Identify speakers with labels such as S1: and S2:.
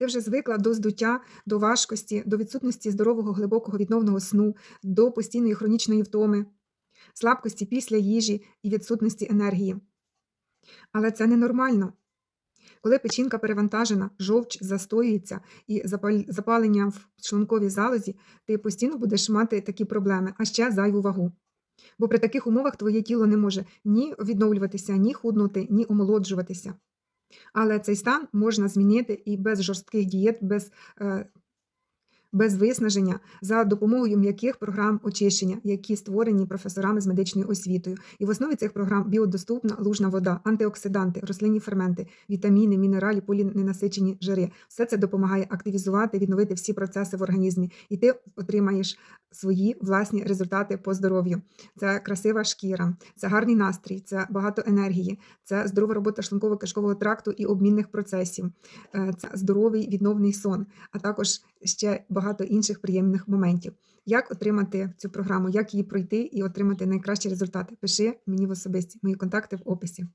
S1: Ти вже звикла до здуття, до важкості, до відсутності здорового глибокого відновного сну, до постійної хронічної втоми, слабкості після їжі і відсутності енергії. Але це ненормально. Коли печінка перевантажена, жовч застоюється і запалення в шлунковій залозі, ти постійно будеш мати такі проблеми, а ще зайву вагу. Бо при таких умовах твоє тіло не може ні відновлюватися, ні худнути, ні омолоджуватися. Але цей стан можна змінити і без жорстких дієт, без, е, без виснаження, за допомогою м'яких програм очищення, які створені професорами з медичною освітою. І в основі цих програм біодоступна лужна вода, антиоксиданти, рослинні ферменти, вітаміни, мінералі, поліненасичені жири. Все це допомагає активізувати, відновити всі процеси в організмі, і ти отримаєш свої власні результати по здоров'ю. Це красива шкіра, це гарний настрій, це багато енергії, це здорова робота шлунково-кишкового тракту і обмінних процесів, е, це здоровий відновний сон, а також ще багато інших приємних моментів. Як отримати цю програму, як її пройти і отримати найкращі результати? Пиши мені в особисті. Мої контакти в описі.